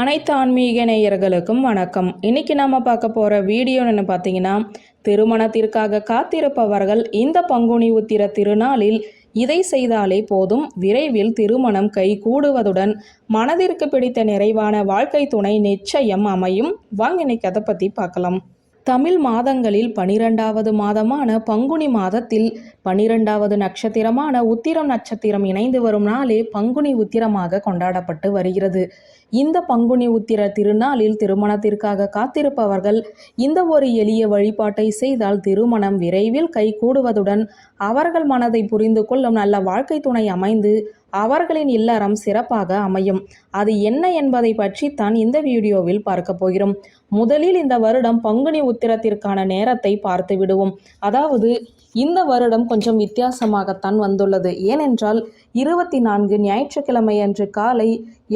அனைத்து ஆன்மீக நேயர்களுக்கும் வணக்கம். இன்னைக்கு நாம பார்க்க போற வீடியோன்னு பார்த்தீங்கன்னா திருமணத்திற்காக காத்திருப்பவர்கள் இந்த பங்குனி உத்திர திருநாளில் இதை செய்தாலே போதும். விரைவில் திருமணம் கை கூடுவதுடன் மனதிற்கு பிடித்த நிறைவான வாழ்க்கை துணை நிச்சயம் அமையும். வாங்க இன்னைக்கு அதை பற்றி பார்க்கலாம். தமிழ் மாதங்களில் பனிரெண்டாவது மாதமான பங்குனி மாதத்தில் பனிரெண்டாவது நட்சத்திரமான உத்திரம் நட்சத்திரம் இணைந்து வரும் நாளே பங்குனி உத்திரமாக கொண்டாடப்பட்டு வருகிறது. இந்த பங்குனி உத்திர திருநாளில் திருமணத்திற்காக காத்திருப்பவர்கள் இந்த ஒரு எளிய வழிபாட்டை செய்தால் திருமணம் விரைவில் கைகூடுவதுடன் அவர்கள் மனதை புரிந்து கொள்ளும் நல்ல வாழ்க்கை துணை அமைந்து அவர்களின் இல்லறம் சிறப்பாக அமையும். அது என்ன என்பதை பற்றி தான் இந்த வீடியோவில் பார்க்க போகிறோம். முதலில் இந்த வருடம் பங்குனி உத்திரத்திற்கான நேரத்தை பார்த்து விடுவோம். அதாவது இந்த வருடம் கொஞ்சம் வித்தியாசமாகத்தான் வந்துள்ளது. ஏனென்றால் இருபத்தி நான்கு ஞாயிற்றுக்கிழமை அன்று காலை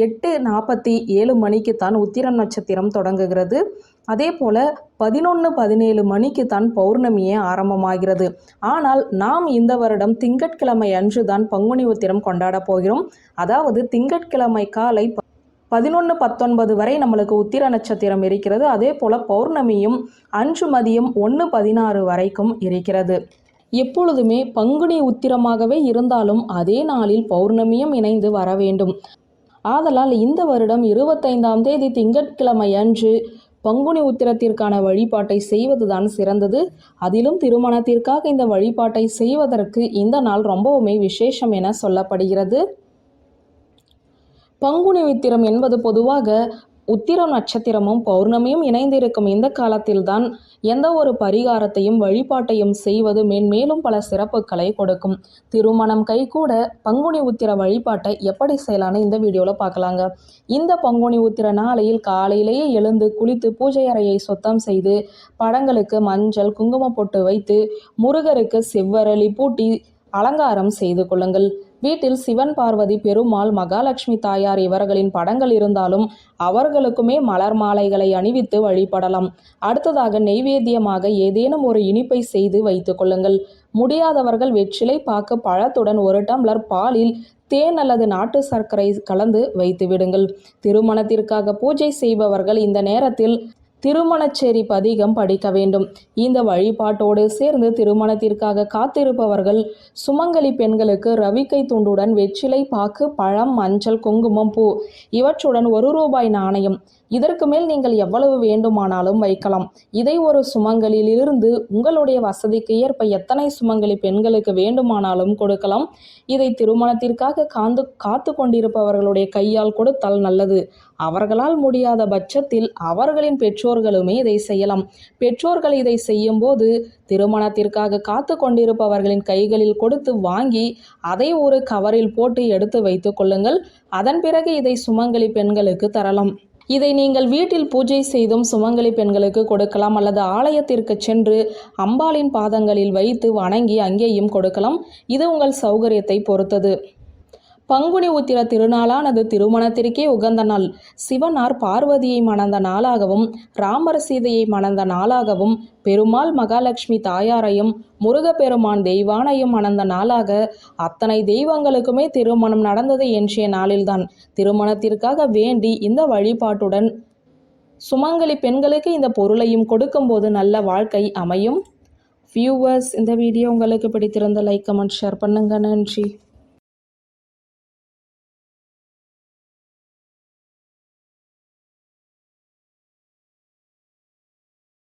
எட்டு நாற்பத்தி ஏழு மணிக்கு தான் உத்திரம் நட்சத்திரம் தொடங்குகிறது. அதே போல பதினொன்று பதினேழு மணிக்கு தான் பௌர்ணமியே ஆரம்பமாகிறது. ஆனால் நாம் இந்த வருடம் திங்கட்கிழமை அன்று தான் பங்குனி உத்திரம் கொண்டாட போகிறோம். அதாவது திங்கட்கிழமை காலை பதினொன்று பத்தொன்பது வரை நம்மளுக்கு உத்திர நட்சத்திரம் இருக்கிறது. அதே போல் பௌர்ணமியும் அன்று மதியம் ஒன்று பதினாறு வரைக்கும் இருக்கிறது. எப்பொழுதுமே பங்குனி உத்திரமாகவே இருந்தாலும் அதே நாளில் பௌர்ணமியும் இணைந்து வர வேண்டும். ஆதலால் இந்த வருடம் இருபத்தைந்தாம் தேதி திங்கட்கிழமை அன்று பங்குனி உத்திரத்திற்கான வழிபாட்டை செய்வதுதான் சிறந்தது. அதிலும் திருமணத்திற்காக இந்த வழிபாட்டை செய்வதற்கு இந்த நாள் ரொம்பவுமே விசேஷம் என சொல்லப்படுகிறது. பங்குனி உத்திரம் என்பது பொதுவாக உத்திரம் நட்சத்திரமும் பௌர்ணமியும் இணைந்திருக்கும் இந்த காலத்தில்தான் எந்த ஒரு பரிகாரத்தையும் வழிபாட்டையும் செய்வது மேன்மேலும் பல சிறப்புகளை கொடுக்கும். திருமணம் கைகூட பங்குனி உத்திர வழிபாட்டை எப்படி செய்யலான்னு இந்த வீடியோவில் பார்க்கலாங்க. இந்த பங்குனி உத்திர நாளையில் காலையிலேயே எழுந்து குளித்து பூஜை அறையை சுத்தம் செய்து படங்களுக்கு மஞ்சள் குங்குமம் போட்டு வைத்து முருகருக்கு செவ்வரளி பூட்டி அலங்காரம் செய்து கொள்ளுங்கள். வீட்டில் சிவன் பார்வதி பெருமாள் மகாலட்சுமி தாயார் இவர்களின் படங்கள் இருந்தாலும் அவர்களுக்குமே மலர் மாலைகளை அணிவித்து வழிபடலாம். அடுத்ததாக நெய்வேத்தியமாக ஏதேனும் ஒரு இனிப்பை செய்து வைத்துக் கொள்ளுங்கள். முடியாதவர்கள் வெற்றிலை பாக்கு பழத்துடன் ஒரு டம்ளர் பாலில் தேன் அல்லது நாட்டு சர்க்கரை கலந்து வைத்து விடுங்கள் திருமணத்திற்காக பூஜை செய்பவர்கள் இந்த நேரத்தில் திருமணச்சேரி பதிகம் படிக்க வேண்டும். இந்த வழிபாட்டோடு சேர்ந்து திருமணத்திற்காக காத்திருப்பவர்கள் சுமங்கலி பெண்களுக்கு ரவிக்கை துண்டுடன் வெற்றிலை பாக்கு பழம் மஞ்சள் குங்குமம் பூ இவற்றுடன் ஒரு ரூபாய் நாணயம் இதற்கு மேல் நீங்கள் எவ்வளவு வேண்டுமானாலும் வைக்கலாம். இதை ஒரு சுமங்கலிலிருந்து உங்களுடைய வசதிக்கு ஏற்ப எத்தனை சுமங்கலி பெண்களுக்கு வேண்டுமானாலும் கொடுக்கலாம். இதை திருமணத்திற்காக காந்து காத்து கொண்டிருப்பவர்களுடைய கையால் கொடுத்தால் நல்லது. அவர்களால் முடியாத பட்சத்தில் அவர்களின் பெற்றோர்களுமே இதை செய்யலாம். பெற்றோர்கள் இதை செய்யும் போது திருமணத்திற்காக காத்து கொண்டிருப்பவர்களின் கைகளில் கொடுத்து வாங்கி அதை ஒரு கவரில் போட்டு எடுத்து வைத்துக் கொள்ளுங்கள். அதன் பிறகு இதை சுமங்கலி பெண்களுக்கு தரலாம். இதை நீங்கள் வீட்டில் பூஜை செய்தும் சுமங்கலி பெண்களுக்கு கொடுக்கலாம் அல்லது ஆலயத்திற்கு சென்று அம்பாளின் பாதங்களில் வைத்து வணங்கி அங்கேயும் கொடுக்கலாம். இது உங்கள் சௌகரியத்தை பொறுத்தது. பங்குனி உத்திர திருநாளானது திருமணத்திற்கே உகந்த நாள். சிவனார் பார்வதியை மணந்த நாளாகவும் ராமர் சீதையை மணந்த நாளாகவும் பெருமாள் மகாலட்சுமி தாயாரையும் முருகப்பெருமான் தெய்வானையும் மணந்த நாளாக அத்தனை தெய்வங்களுக்குமே திருமணம் நடந்தது என்றிய நாளில்தான். திருமணத்திற்காக வேண்டி இந்த வழிபாட்டுடன் சுமங்கலி பெண்களுக்கு இந்த பொருளையும் கொடுக்கும்போது நல்ல வாழ்க்கை அமையும். வியூவர்ஸ் இந்த வீடியோ உங்களுக்கு பிடித்திருந்த லைக் கமெண்ட் ஷேர் பண்ணுங்க. நன்றி.